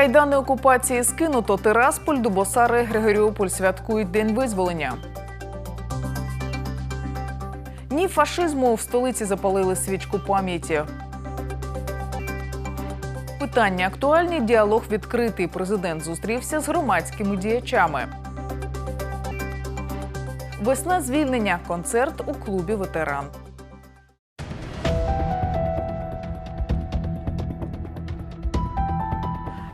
Кайдани окупації скинуто. Тирасполь, Дубосари, Григоріополь святкують День визволення. Ні фашизму в столиці запалили свічку пам'яті. Питання актуальні. Діалог відкритий. Президент зустрівся з громадськими діячами. Весна звільнення. Концерт у клубі ветеран.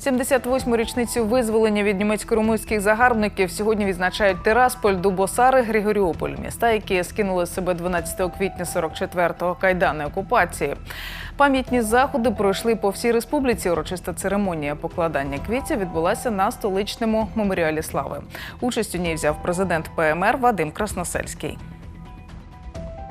78-му річницю визволення від німецько-румунських загарбників сьогодні відзначають Тирасполь, Дубосари, Григоріополь, міста, які скинули з себе 12 квітня 44-го кайдани окупації. Пам'ятні заходи пройшли по всій республіці. Урочиста церемонія покладання квітів відбулася на столичному меморіалі слави. Участь у ній взяв президент ПМР Вадим Красносельський.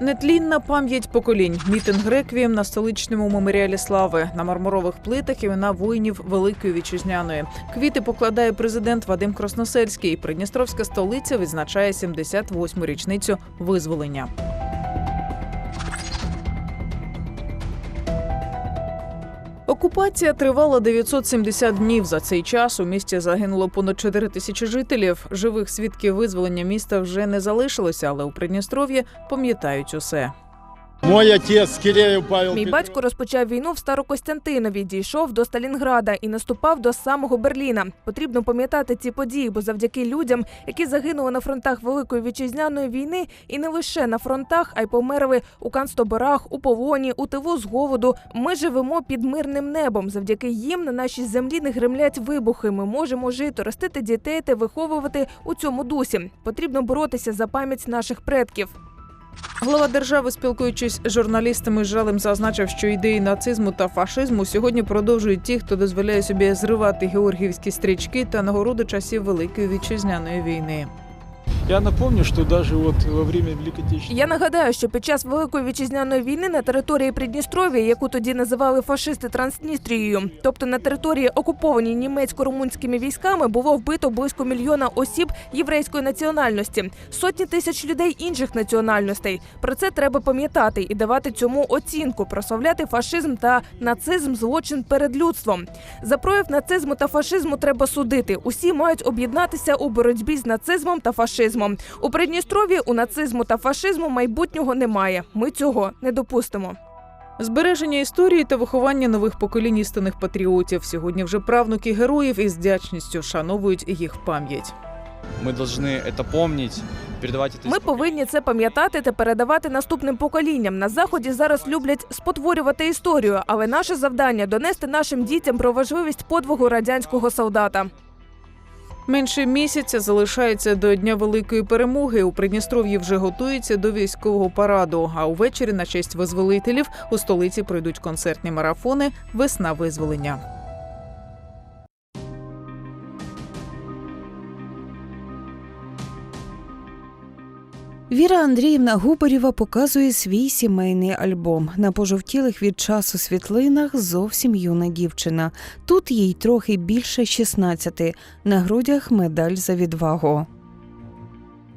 Нетлінна пам'ять поколінь. Мітинг реквієм на столичному меморіалі слави на мармурових плитах імена воїнів Великої вітчизняної. Квіти покладає президент Вадим Красносельський. Придністровська столиця відзначає 78-му річницю визволення. Окупація тривала 970 днів. За цей час у місті загинуло понад 4 тисячі жителів. Живих свідків визволення міста вже не залишилося, але у Придністров'ї пам'ятають усе. Мой отец Киреев Павел Мій батько розпочав війну в Старокостянтинові, дійшов до Сталінграда і наступав до самого Берліна. Потрібно пам'ятати ці події, бо завдяки людям, які загинули на фронтах Великої вітчизняної війни, і не лише на фронтах, а й померли у канцтоборах, у полоні, у тиву з голоду. Ми живемо під мирним небом. Завдяки їм на нашій землі не гремлять вибухи. Ми можемо жити, ростити дітей та виховувати у цьому дусі. Потрібно боротися за пам'ять наших предків. Глава держави, спілкуючись з журналістами, жалем зазначив, що ідеї нацизму та фашизму сьогодні продовжують ті, хто дозволяє собі зривати георгіївські стрічки та нагороди часів Великої вітчизняної війни. Я напомню, что даже вот во время Отечественной Я нагадаю, що під час Великої вітчизняної війни на території Придністров'я, яку тоді називали фашисти Трансністрією, тобто на території окупованій німецько-румунськими військами, було вбито близько мільйона осіб єврейської національності, сотні тисяч людей інших національностей. Про це треба пам'ятати і давати цьому оцінку, прославляти фашизм та нацизм злочин перед людством. За прояв нацизму та фашизму треба судити. Усі мають об'єднатися у боротьбі з нацизмом та фашизмом У Придністров'ї у нацизму та фашизму майбутнього немає. Ми цього не допустимо. Збереження історії та виховання нових поколінь істинних патріотів. Сьогодні вже правнуки героїв із вдячністю шановують їх пам'ять. Мы должны это помнить, передавать это Ми повинні це пам'ятати та передавати наступним поколінням. На заході зараз люблять спотворювати історію, але наше завдання донести нашим дітям про важливість подвигу радянського солдата. Менше місяця залишається до дня великої перемоги. У Придністров'ї вже готуються до військового параду. А увечері на честь визволителів у столиці пройдуть концертні марафони Весна визволення. Віра Андріївна Губарєва показує свій сімейний альбом. На пожовтілих від часу світлинах зовсім юна дівчина. Тут їй трохи більше 16, на грудях медаль за відвагу.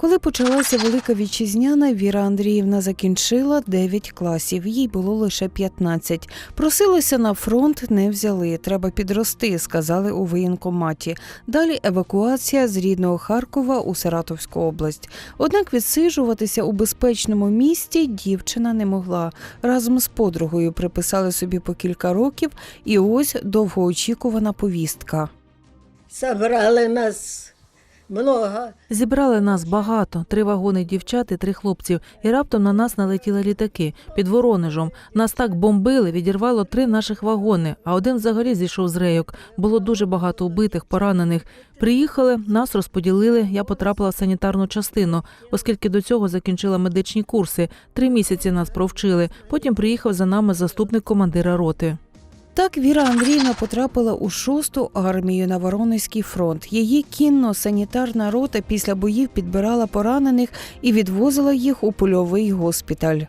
Коли почалася велика вітчизняна, Віра Андріївна закінчила 9 класів. Їй було лише 15. Просилася на фронт, не взяли. Треба підрости, сказали у воєнкоматі. Далі евакуація з рідного Харкова у Саратовську область. Однак відсиджуватися у безпечному місті дівчина не могла. Разом з подругою приписали собі по кілька років, і ось довгоочікувана повістка. Собрали нас много. Зібрали нас багато, три вагони дівчат і три хлопців, і раптом на нас налетіли літаки під Воронежем. Нас так бомбили, відірвало три наших вагони, а один взагалі зійшов з рейок. Було дуже багато убитих, поранених. Приїхали, нас розподілили. Я потрапила в санітарну частину, оскільки до цього закінчила медичні курси. Три місяці нас провчили. Потім приїхав за нами заступник командира роти. Так Віра Андріївна потрапила у шосту армію на Воронезький фронт. Її кінно-санітарна рота після боїв підбирала поранених і відвозила їх у польовий госпіталь.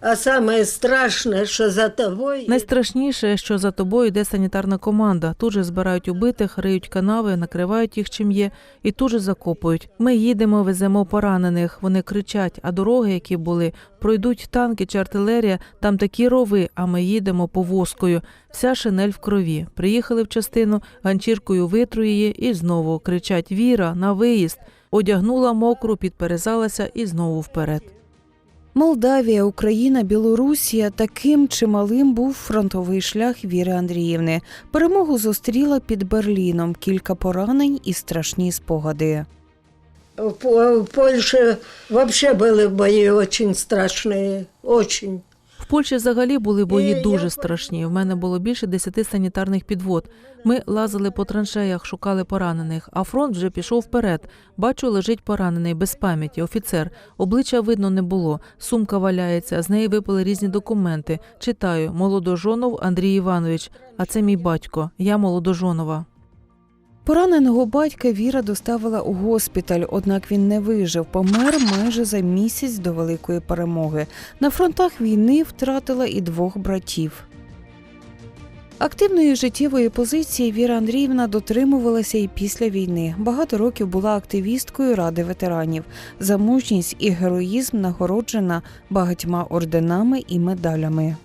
А самое страшное, что за тобой... Найстрашніше, що за тобою йде санітарна команда. Тут же збирають убитих, риють канави, накривають їх чим є, і тут же закопують. Ми їдемо, веземо поранених. Вони кричать, а дороги, які були, пройдуть танки чи артилерія, там такі рови, а ми їдемо повозкою. Вся шинель в крові. Приїхали в частину, ганчіркою витру її і знову кричать Віра, на виїзд. Одягнула мокру, підперезалася і знову вперед. Молдавія, Україна, Білорусія таким чималим був фронтовий шлях Віри Андріївни. Перемогу зустріла під Берліном, кілька поранень і страшні спогади. В По- взагалі Польше бої дуже страшні, очень. В Польщі взагалі були бої Е, дуже страшні. В мене було більше десяти санітарних підвод. Ми лазили по траншеях, шукали поранених, а фронт вже пішов вперед. Бачу, лежить поранений без пам'яті, офіцер. Обличчя видно не було. Сумка валяється, з неї випали різні документи. Читаю Молодожонов Андрій Іванович. А це мій батько. Я Молодожонова. Пораненого батька Віра доставила у госпіталь, однак він не вижив, помер майже за місяць до великої перемоги. На фронтах війни втратила і двох братів. Активної життєвої позиції Віра Андріївна дотримувалася і після війни. Багато років була активісткою Ради ветеранів. За мужність і героїзм нагороджена багатьма орденами і медалями.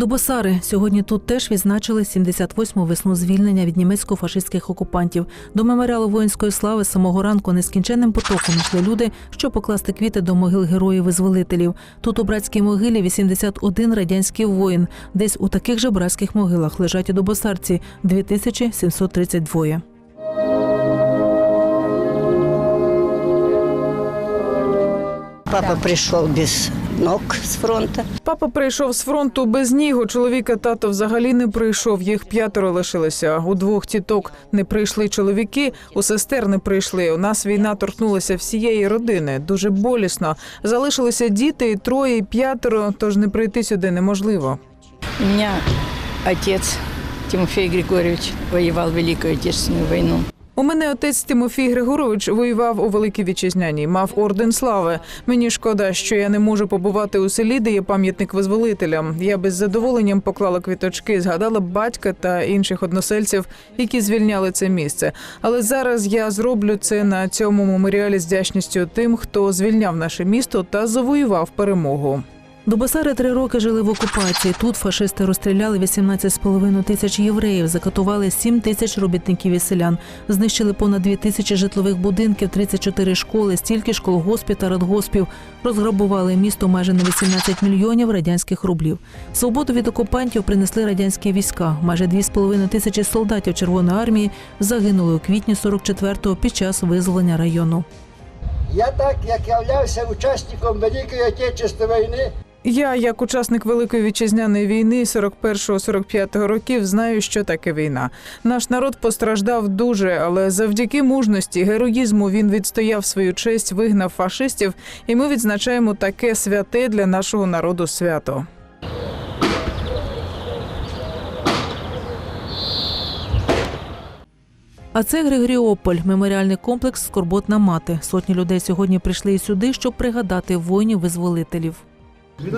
Дубосари сьогодні тут теж відзначили 78-му весну звільнення від німецько-фашистських окупантів. До меморіалу воїнської слави самого ранку нескінченним потоком йшли люди, щоб покласти квіти до могил героїв-визволителів. Тут у братській могилі 81 радянський воїн. Десь у таких же братських могилах лежать і дубосарці 2732. Папа пришел без ног с фронта. Папа прийшов з фронту без ніг. У чоловіка тато взагалі не прийшов. Їх п'ятеро лишилося. У двох тіток не прийшли чоловіки, у сестер не прийшли. У нас війна торкнулася всієї родини. Дуже болісно. Залишилися діти, і троє, і п'ятеро. Тож не прийти сюди неможливо. У меня отец Тимофей Григорьевич воевал в Великую Отечественную войну. У мене отець Тимофій Григорович воював у Великій Вітчизняній, мав орден слави. Мені шкода, що я не можу побувати у селі, де є пам'ятник визволителям. Я би з задоволенням поклала квіточки, згадала батька та інших односельців, які звільняли це місце. Але зараз я зроблю це на цьому меморіалі з вдячністю тим, хто звільняв наше місто та завоював перемогу. Дубосари три роки жили в окупації. Тут фашисти розстріляли 18,5 тисяч євреїв, закатували 7 тисяч робітників і селян, знищили понад 2 тисячі житлових будинків, 34 школи, стільки ж колгоспів та радгоспів. Розграбували місто майже на 18 мільйонів радянських рублів. Свободу від окупантів принесли радянські війська. Майже 2,5 тисячі солдатів Червоної армії загинули у квітні 44-го під час визволення району. Я так, як являвся учасником Великої Отечественної війни, Я, як учасник Великої вітчизняної війни 41-45 років, знаю, що таке війна. Наш народ постраждав дуже, але завдяки мужності, героїзму він відстояв свою честь, вигнав фашистів, і ми відзначаємо таке святе для нашого народу свято. А це Григоріополь, меморіальний комплекс Скорботна мати. Сотні людей сьогодні прийшли сюди, щоб пригадати воїнів-визволителів.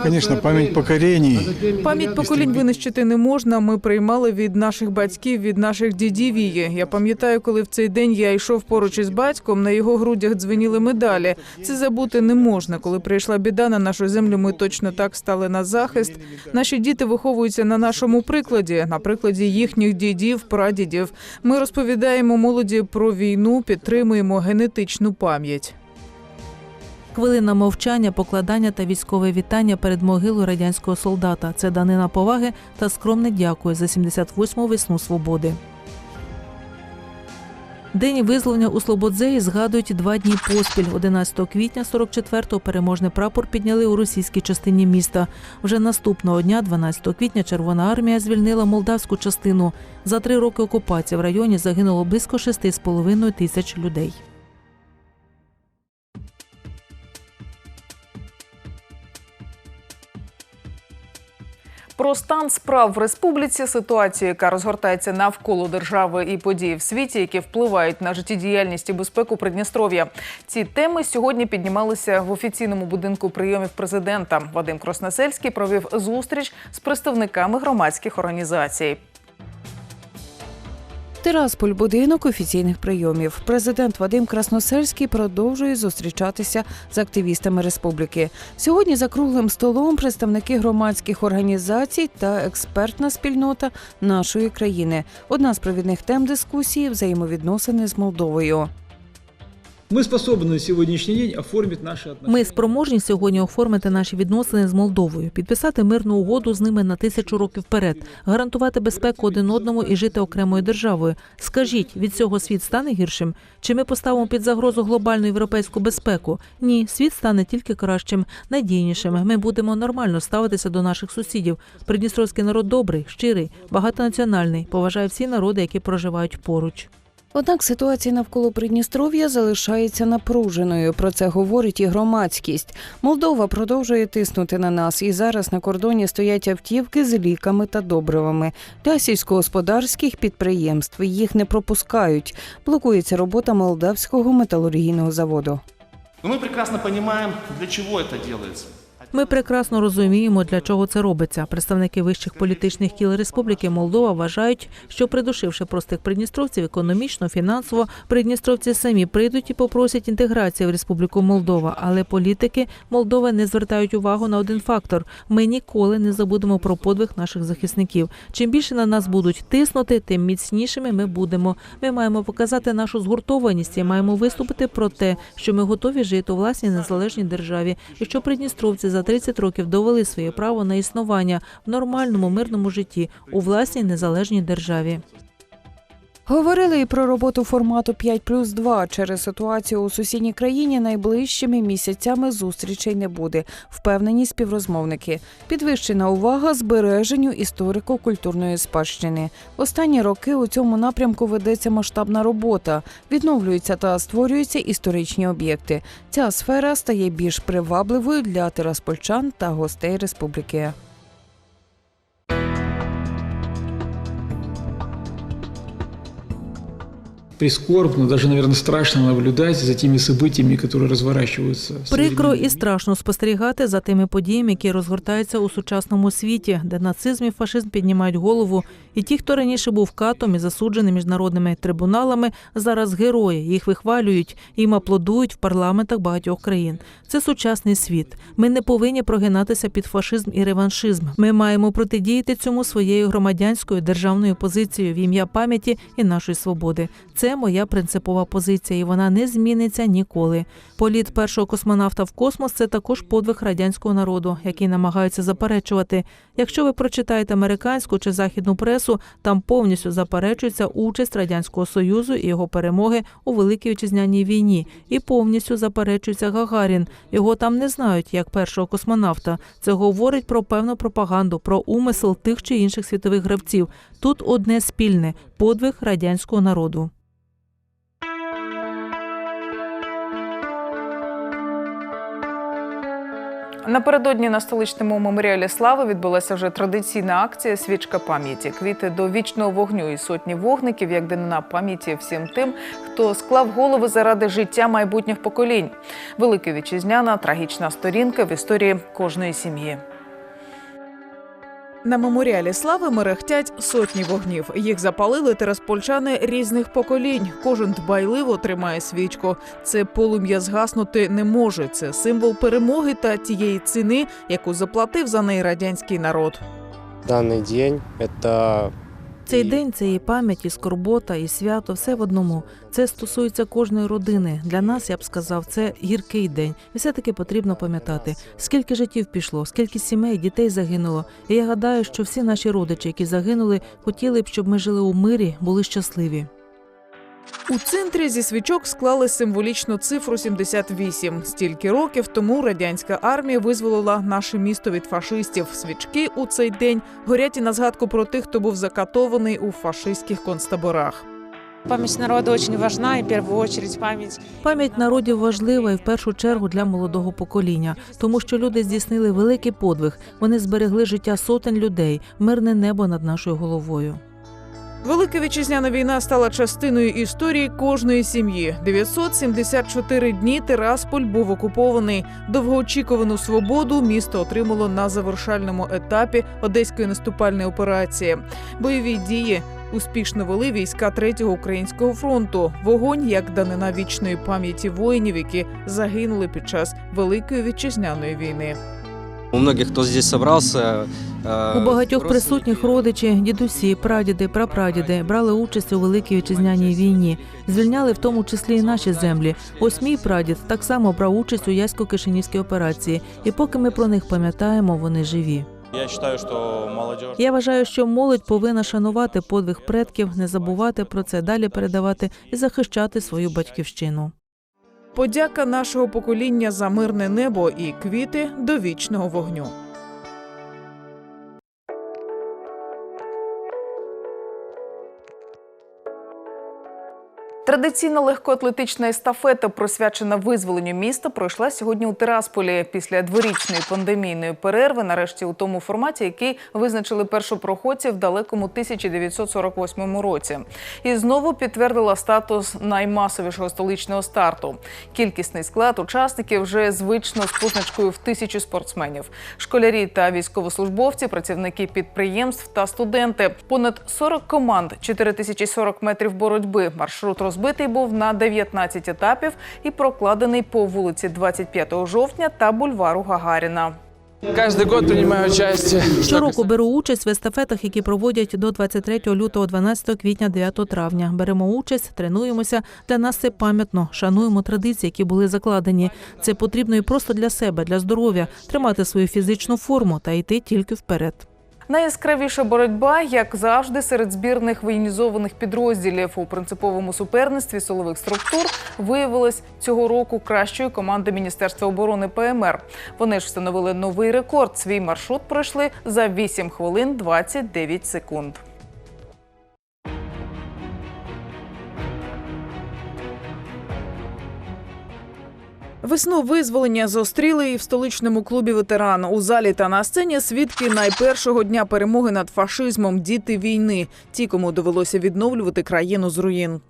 Конечно, память поколений. Пам'ять поколінь винищити не можна. Ми приймали від наших батьків, від наших дідів її. Я пам'ятаю, коли в цей день я йшов поруч із батьком, на його грудях дзвеніли медалі. Це забути не можна. Коли прийшла біда на нашу землю, ми точно так стали на захист. Наші діти виховуються на нашому прикладі, на прикладі їхніх дідів, прадідів. Ми розповідаємо молоді про війну, підтримуємо генетичну пам'ять. Хвилина мовчання, покладання та військове вітання перед могилою радянського солдата. Це данина поваги та скромне дякую за 78-му весну свободи. День визволення у Слободзеї згадують два дні поспіль. 11 квітня 44-го переможний прапор підняли у російській частині міста. Вже наступного дня, 12 квітня, Червона армія звільнила молдавську частину. За три роки окупації в районі загинуло близько 6,5 тисяч людей. Про стан справ в республіці, ситуацію, яка розгортається навколо держави і події в світі, які впливають на життєдіяльність і безпеку Придністров'я. Ці теми сьогодні піднімалися в офіційному будинку прийомів президента. Вадим Красносельський провів зустріч з представниками громадських організацій. Тирасполь будинок офіційних прийомів. Президент Вадим Красносельський продовжує зустрічатися з активістами республіки. Сьогодні за круглим столом представники громадських організацій та експертна спільнота нашої країни. Одна з провідних тем дискусії взаємовідносини з Молдовою. Мы способны на сегодняшний день наши отношения. Ми спроможні сьогодні оформити наші відносини з Молдовою, підписати мирну угоду з ними на тисячу років вперед, гарантувати безпеку один одному і жити окремою державою. Скажіть, від цього світ стане гіршим? Чи ми поставимо під загрозу глобальну європейську безпеку? Ні, світ стане тільки кращим, надійнішим. Ми будемо нормально ставитися до наших сусідів. Придністровський народ добрий, щирий, багатонаціональний, поважає всі народи, які проживають поруч. Однак ситуація навколо Придністров'я залишається напруженою. Про це говорить і громадськість. Молдова продовжує тиснути на нас, і зараз на кордоні стоять автівки з ліками та добривами для сільськогосподарських підприємств. Їх не пропускають. Блокується робота молдавського металургійного заводу. Но мы прекрасно понимаем, для чего это делается. Ми прекрасно розуміємо, для чого це робиться. Представники вищих політичних кіл Республіки Молдова вважають, що придушивши простих придністровців економічно, фінансово, придністровці самі прийдуть і попросять інтеграції в Республіку Молдова. Але політики Молдови не звертають увагу на один фактор: ми ніколи не забудемо про подвиг наших захисників. Чим більше на нас будуть тиснути, тим міцнішими ми будемо. Ми маємо показати нашу згуртованість і маємо виступити про те, що ми готові жити у власній незалежній державі, і що придністровці за 30 років довели своє право на існування в нормальному мирному житті у власній незалежній державі. Говорили і про роботу формату 5 плюс 2. Через ситуацію у сусідній країні найближчими місяцями зустрічей не буде. Впевнені співрозмовники. Підвищена увага збереженню історико-культурної спадщини. Останні роки у цьому напрямку ведеться масштабна робота. Відновлюються та створюються історичні об'єкти. Ця сфера стає більш привабливою для тираспольчан та гостей республіки. Прискорбно, даже, наверное, страшно наблюдать за теми событиями, которые разворачиваются. Прикро і страшно спостерігати за тими подіями, які розгортаються у сучасному світі, де нацизм і фашизм піднімають голову. І ті, хто раніше був катом і засуджений міжнародними трибуналами, зараз герої. Їх вихвалюють, їм аплодують в парламентах багатьох країн. Це сучасний світ. Ми не повинні прогинатися під фашизм і реваншизм. Ми маємо протидіяти цьому своєю громадянською державною позицією в ім'я пам'яті і нашої свободи. Це моя принципова позиція, і вона не зміниться ніколи. Політ першого космонавта в космос це також подвиг радянського народу, який намагаються заперечувати. Якщо ви прочитаєте американську чи західну пресу, там повністю заперечується участь радянського союзу і його перемоги у великій вітчизняній війні, і повністю заперечується Гагарін. Його там не знають як першого космонавта. Це говорить про певну пропаганду, про умисел тих чи інших світових гравців. Тут одне спільне подвиг радянського народу. Напередодні на столичному меморіалі слави відбулася вже традиційна акція Свічка пам'яті. Квіти до вічного вогню і сотні вогників, як денна пам'яті всім тим, хто склав голови заради життя майбутніх поколінь. Велика вітчизняна трагічна сторінка в історії кожної сім'ї. На меморіалі слави мерехтять сотні вогнів. Їх запалили тераспольчани різних поколінь. Кожен дбайливо тримає свічку. Це полум'я згаснути не може. Це символ перемоги та тієї ціни, яку заплатив за неї радянський народ. Даний день – это Цей день це і пам'ять, і скорбота, і свято, все в одному. Це стосується кожної родини. Для нас я б сказав, це гіркий день. І все-таки потрібно пам'ятати, скільки життів пішло, скільки сімей, дітей загинуло. І я гадаю, що всі наші родичі, які загинули, хотіли б, щоб ми жили у мирі, були щасливі. У центрі зі свічок склали символічну цифру 78. Стільки років тому радянська армія визволила наше місто від фашистів. Свічки у цей день горять і на згадку про тих, хто був закатований у фашистських концтаборах. Память народа очень важна, в первую очередь память Пам'ять народів важлива і в першу чергу для молодого покоління, тому що люди здійснили великий подвиг. Вони зберегли життя сотень людей, мирне небо над нашою головою. Велика вітчизняна війна стала частиною історії кожної сім'ї. 974 дні Тирасполь був окупований. Довгоочікувану свободу місто отримало на завершальному етапі одеської наступальної операції. Бойові дії успішно вели війська третього українського фронту. Вогонь як данина вічної пам'яті воїнів, які загинули під час великої вітчизняної війни. У многих, кто здесь собрался, У багатьох присутніх родичі, дідусі, прадіди, прапрадіди брали участь у великій вітчизняній війні, звільняли в тому числі і наші землі. Ось мій прадід так само брав участь у Ясько-Кишинівській операції, і поки ми про них пам'ятаємо, вони живі. Я считаю, что молодежь... Я вважаю, що молодь повинна шанувати подвиг предків, не забувати про це, далі передавати і захищати свою батьківщину. Подяка нашого покоління за мирне небо і квіти до вічного вогню. Традиційна легкоатлетична естафета, присвячена визволенню міста, пройшла сьогодні у Тирасполі після дворічної пандемійної перерви, нарешті у тому форматі, який визначили першопроходці в далекому 1948 році. І знову підтвердила статус наймасовішого столичного старту. Кількісний склад учасників вже звично з позначкою в тисячу спортсменів. Школярі та військовослужбовці, працівники підприємств та студенти. Понад 40 команд, 4040 метрів боротьби. Маршрут розбитий був на 19 етапів і прокладений по вулиці 25 жовтня та бульвару Гагаріна. Каждый год принимаю участие. Щороку беру участь в естафетах, які проводять до 23 лютого, 12 квітня, 9 травня. Беремо участь, тренуємося. Для нас це пам'ятно. Шануємо традиції, які були закладені. Це потрібно і просто для себе, для здоров'я, тримати свою фізичну форму та йти тільки вперед. Найяскравіша боротьба, як завжди, серед збірних воєнізованих підрозділів у принциповому суперництві силових структур виявилась цього року кращою командою Міністерства оборони ПМР. Вони ж встановили новий рекорд. Свій маршрут пройшли за 8 хвилин 29 секунд. Весну визволення зустріли і в столичному клубі ветеран. У залі та на сцені свідки найпершого дня перемоги над фашизмом діти війни. Ті, кому довелося відновлювати країну з руїн.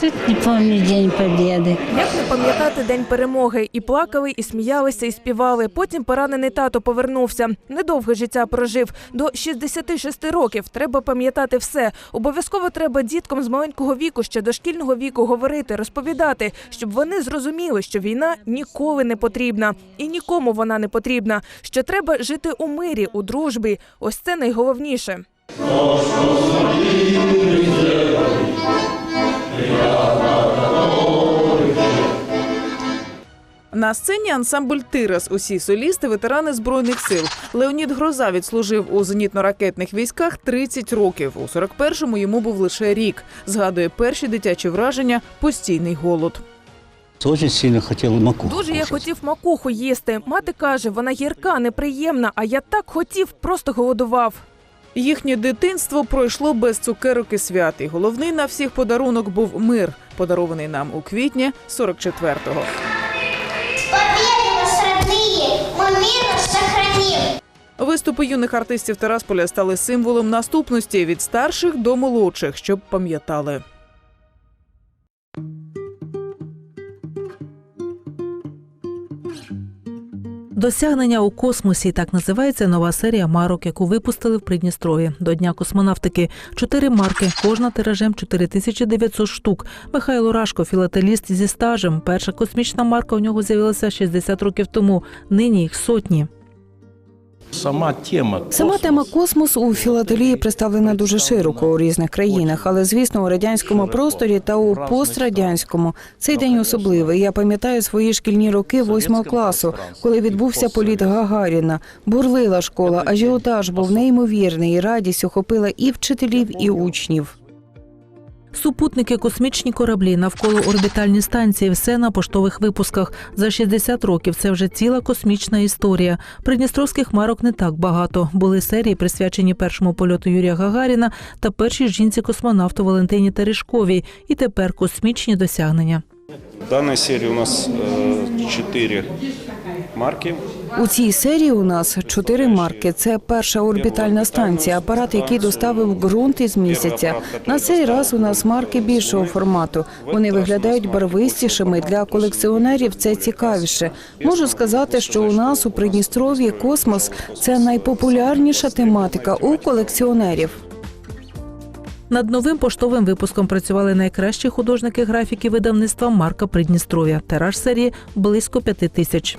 Тут не помню День Победы. Як не пам'ятати день перемоги? І плакали, і сміялися, і співали. Потім поранений тато повернувся. Недовге життя прожив до 66 років. Треба пам'ятати все. Обов'язково треба діткам з маленького віку, ще дошкільного віку говорити, розповідати, щоб вони зрозуміли, що війна ніколи не потрібна і нікому вона не потрібна. Що треба жити у мирі, у дружбі. Ось це найголовніше. На сцені ансамбль Тирас. Усі солісти, ветерани збройних сил. Леонід Гроза відслужив у зенітно-ракетних військах 30 років. У 41-му йому був лише рік. Згадує перші дитячі враження, постійний голод. Очень сильно хотел маку. Дуже я хотів макуху їсти. Мати каже, вона гірка, неприємна. А я так хотів, просто голодував. Їхнє дитинство пройшло без цукерок і свят. І головний на всіх подарунок був мир, подарований нам у квітні 44-го. Родные, мы. Виступи юних артистів Тарасполя стали символом наступності від старших до молодших, щоб пам'ятали. Досягнення у космосі так називається нова серія марок, яку випустили в Придністрові. До дня космонавтики чотири марки, кожна тиражем 4900 штук. Михайло Рашко, філателіст зі стажем. Перша космічна марка у нього з'явилася 60 років тому. Нині їх сотні. Сама тема. Сама тема космос у філателії представлена дуже широко у різних країнах, але звісно, у радянському просторі та у пострадянському. цей день особливий. Я пам'ятаю свої шкільні роки восьмого класу, коли відбувся політ Гагаріна. Бурлила школа, ажіотаж був неймовірний, і радість охопила і вчителів, і учнів. Супутники, космічні кораблі, навколо орбітальні станції, все на поштових випусках. За 60 років це вже ціла космічна історія. Придністровських марок не так багато. Були серії, присвячені першому польоту Юрія Гагаріна та першій жінці-космонавту Валентині Терешковій. І тепер космічні досягнення. Данной серии у нас э, четыре марки. У цій серії у нас чотири марки. Це перша орбітальна станція, апарат, який доставив ґрунт із місяця. На цей раз у нас марки більшого формату. Вони виглядають барвистішими. Для колекціонерів це цікавіше. Можу сказати, що у нас у Придністров'ї космос це найпопулярніша тематика у колекціонерів. Над новим поштовим випуском працювали найкращі художники графіки видавництва Марка Придністров'я. Тираж серії близько п'яти тисяч.